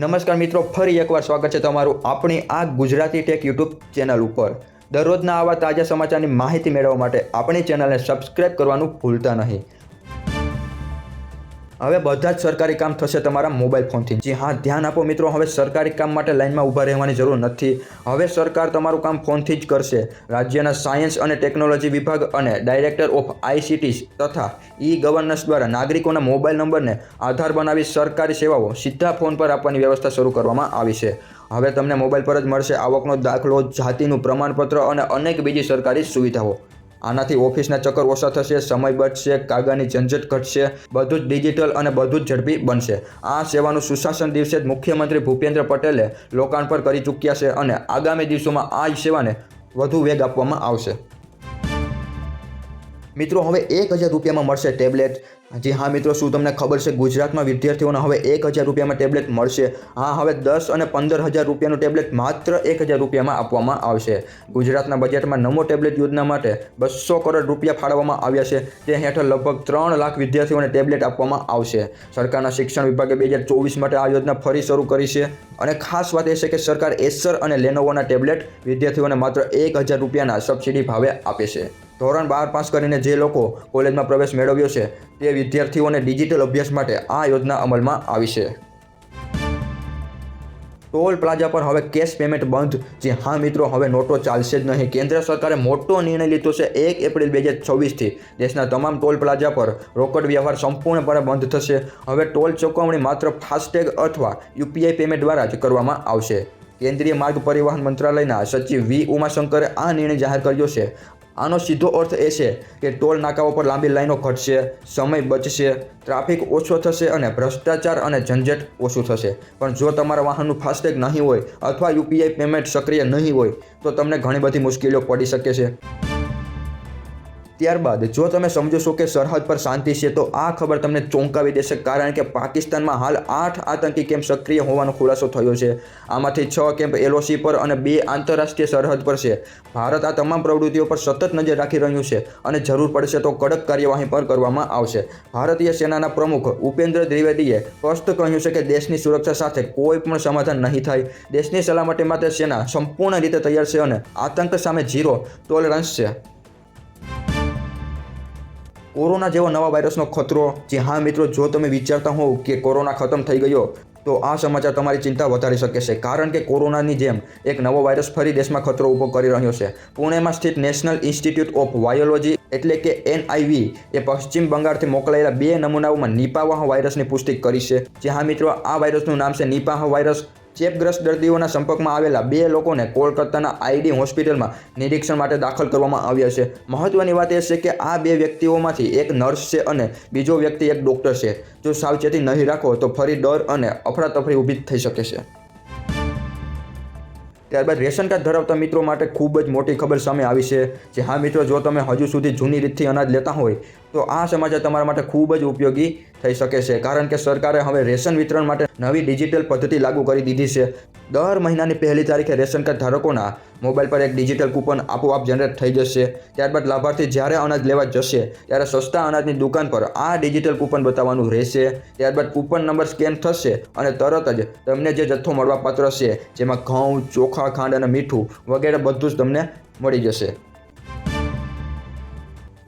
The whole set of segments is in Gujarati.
નમસ્કાર મિત્રો, ફરી એકવાર સ્વાગત છે તમારું આપણી આ ગુજરાતી ટેક યુટ્યુબ ચેનલ ઉપર. દરરોજના આવા તાજા સમાચારની માહિતી મેળવવા માટે આપણી ચેનલને સબસ્ક્રાઇબ કરવાનું ભૂલતા નહીં. હવે બધા જ સરકારી કામ થશે તમારા મોબાઈલ ફોનથી. જી હા, ધ્યાન આપો મિત્રો, હવે સરકારી કામ માટે લાઇનમાં ઊભા રહેવાની જરૂર નથી. હવે સરકાર તમારું કામ ફોનથી જ કરશે. રાજ્યના સાયન્સ અને ટેકનોલોજી વિભાગ અને ડાયરેક્ટર ઓફ આઈસીટી તથા ઈ ગવર્નન્સ દ્વારા નાગરિકોના મોબાઈલ નંબરને આધાર બનાવી સરકારી સેવાઓ સીધા ફોન પર આપવાની વ્યવસ્થા શરૂ કરવામાં આવી છે. હવે તમને મોબાઈલ પર જ મળશે આવકનો દાખલો, જાતિનું પ્રમાણપત્ર અને અનેક બીજી સરકારી સુવિધાઓ. આનાથી ઓફિસના ચક્કર ઓછા થશે, સમય બચશે, કાગળની ઝંઝટ ઘટશે, બધું જ ડિજિટલ અને બધું જ ઝડપી બનશે. આ સેવાનું સુશાસન દિવસે જ મુખ્યમંત્રી ભૂપેન્દ્ર પટેલે લોકાર્પણ કરી ચૂક્યા છે અને આગામી દિવસોમાં આ સેવાને વધુ વેગ આપવામાં આવશે. મિત્રો, હવે એક હજાર રૂપિયામાં મળશે ટેબ્લેટ. જી હા મિત્રો, શું તમને ખબર છે? ગુજરાતમાં વિદ્યાર્થીઓને હવે એક હજાર રૂપિયામાં ટેબ્લેટ મળશે. હા, હવે દસ અને પંદર હજાર રૂપિયાનું ટેબ્લેટ માત્ર એક હજાર રૂપિયામાં આપવામાં આવશે. ગુજરાતના બજેટમાં નમો ટેબ્લેટ યોજના માટે બસો કરોડ રૂપિયા ફાળવવામાં આવ્યા છે. તે હેઠળ લગભગ ત્રણ લાખ વિદ્યાર્થીઓને ટેબ્લેટ આપવામાં આવશે. સરકારના શિક્ષણ વિભાગે બે હજાર ચોવીસ માટે આ યોજના ફરી શરૂ કરી છે. અને ખાસ વાત એ છે કે સરકાર એસર અને લેનોવોના ટેબ્લેટ વિદ્યાર્થીઓને માત્ર એક હજાર રૂપિયાના સબસિડી ભાવે આપે છે. ધોરણ બાર પાસ કરીને જે લોકો કોલેજમાં પ્રવેશ મેળવ્યો છે, તે વિદ્યાર્થીઓને ડિજિટલ અભ્યાસ માટે આ યોજના અમલમાં આવી છે. ટોલ પ્લાઝા પર હવે કેશ પેમેન્ટ બંધ. જે હા મિત્રો, હવે નોટો ચાલશે જ નહીં. કેન્દ્ર સરકારે મોટો નિર્ણય લીધો છે એક એપ્રિલ બે હજાર છવ્વીસથી. દેશના તમામ ટોલ પ્લાઝા પર રોકડ વ્યવહાર સંપૂર્ણપણે બંધ થશે. હવે ટોલ ચૂકવણી માત્ર ફાસ્ટેગ અથવા યુપીઆઈ પેમેન્ટ દ્વારા જ કરવામાં આવશે. કેન્દ્રીય માર્ગ પરિવહન મંત્રાલયના સચિવ વી ઉમાશંકરે આ નિર્ણય જાહેર કર્યો છે. આનો સીધો અર્થ એ છે કે ટોલ નાકાઓ પર લાંબી લાઈનો ઘટશે, સમય બચશે, ટ્રાફિક ઓછો થશે અને ભ્રષ્ટાચાર અને ઝંઝટ ઓછું થશે. પણ જો તમારા વાહનનું ફાસ્ટેગ નહીં હોય અથવા યુપીઆઈ પેમેન્ટ સક્રિય નહીં હોય, તો તમને ઘણી બધી મુશ્કેલીઓ પડી શકે છે. ત્યારબાદ જો તમે સમજો છો કે સરહદ પર શાંતિ છે, તો આ ખબર તમને ચોંકાવી દેશે, કારણ કે પાકિસ્તાનમાં હાલ આઠ આતંકી કેમ્પ સક્રિય હોવાનો ખુલાસો થયો છે. આમાંથી છ કેમ્પ એલઓસી પર અને બે આંતરરાષ્ટ્રીય સરહદ પર છે. ભારત આ તમામ પ્રવૃત્તિઓ પર સતત નજર રાખી રહ્યું છે અને જરૂર પડશે તો કડક કાર્યવાહી પણ કરવામાં આવશે. ભારતીય સેનાના પ્રમુખ ઉપેન્દ્ર દ્વિવેદીએ સ્પષ્ટ કહ્યું છે કે દેશની સુરક્ષા સાથે કોઈ પણ સમાધાન નહીં થાય. દેશની સલામતી માટે સેના સંપૂર્ણ રીતે તૈયાર છે અને આતંક સામે ઝીરો ટોલરન્સ છે. કોરોના જેવો નવા વાયરસનો ખતરો, જે હા મિત્રો, જો તમે વિચારતા હોવ કે કોરોના ખતમ થઈ ગયો, તો આ સમાચાર તમારી ચિંતા વધારી શકે છે. કારણ કે કોરોનાની જેમ એક નવો વાયરસ ફરી દેશમાં ખતરો ઊભો કરી રહ્યો છે. પુણેમાં સ્થિત નેશનલ ઇન્સ્ટિટ્યૂટ ઓફ વાયોલોજી, એટલે કે એનઆઈવી, એ પશ્ચિમ બંગાળથી મોકલાયેલા બે નમૂનાઓમાં નિપાવાહ વાયરસની પુષ્ટિ કરી છે. જે હા મિત્રો, આ વાયરસનું નામ છે નિપાહ વાયરસ ચેપગ્રસ્ત દર્દીઓના સંપર્કમાં આવેલા બે લોકોને કોલકાતાના આઈડી હોસ્પિટલમાં નિરીક્ષણ માટે દાખલ કરવામાં આવ્યા છે. મહત્વની વાત એ છે કે આ બે વ્યક્તિઓમાંથી એક નર્સ છે અને બીજો વ્યક્તિ એક ડૉક્ટર છે. જો સાવચેતી નહીં રાખો તો ફરી ડર અને અફરાતફરી ઊભી થઈ શકે છે. ત્યારબાદ રેશન કાર્ડ ધરાવતા મિત્રો માટે ખૂબ જ મોટી ખબર સામે આવી છે. જે હા મિત્રો, જો તમે હજુ સુધી જૂની રીતથી અનાજ લેતા હોય તો આ સમાચાર તમારા માટે ખૂબ જ ઉપયોગી થઈ શકે છે. કારણ કે સરકારે હવે રેશન વિતરણ માટે નવી ડિજિટલ પદ્ધતિ લાગુ કરી દીધી છે. દર મહિનાની પહેલી તારીખે રેશન કાર્ડ ધારકોના મોબાઈલ પર એક ડિજિટલ કૂપન આપોઆપ જનરેટ થઈ જશે. ત્યારબાદ લાભાર્થી જ્યારે અનાજ લેવા જશે, ત્યારે સસ્તા અનાજની દુકાન પર આ ડિજિટલ કૂપન બતાવવાનું રહેશે. ત્યારબાદ કૂપન નંબર સ્કેન થશે અને તરત જ તમને જે જથ્થો મળવાપાત્ર છે, જેમાં ઘઉં, ચોખા, ખાંડ અને મીઠું વગેરે બધું જ તમને મળી જશે.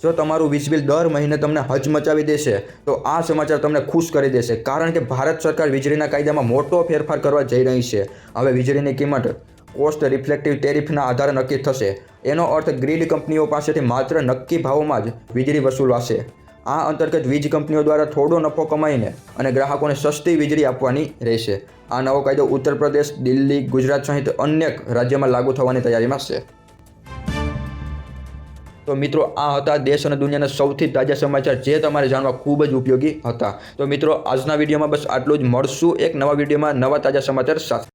જો તમારું વીજ બિલ દર મહિને તમને હચમચાવી દેશે, તો આ સમાચાર તમને ખુશ કરી દેશે. કારણ કે ભારત સરકાર વીજળીના કાયદામાં મોટો ફેરફાર કરવા જઈ રહી છે. હવે વીજળીની કિંમત કોસ્ટ રિફ્લેક્ટિવ ટેરિફના આધારે નક્કી થશે. એનો અર્થ ગ્રીડ કંપનીઓ પાસેથી માત્ર નક્કી ભાવોમાં જ વીજળી વસૂલાશે આ અંતર્ગત વીજ કંપનીઓ દ્વારા થોડો નફો કમાઈને અને ગ્રાહકોને સસ્તી વીજળી આપવાની રહેશે. આ નવો કાયદો ઉત્તર પ્રદેશ, દિલ્હી, ગુજરાત સહિત અનેક રાજ્યમાં લાગુ થવાની તૈયારીમાં છે. તો મિત્રો, આ હતા દેશ અને દુનિયાના સૌથી તાજા સમાચાર જે તમારે જાણવા ખૂબ જ ઉપયોગી હતા. તો મિત્રો, આજના વિડીયોમાં બસ આટલું જ. મળશું એક નવા વિડીયોમાં નવા તાજા સમાચાર સાથે.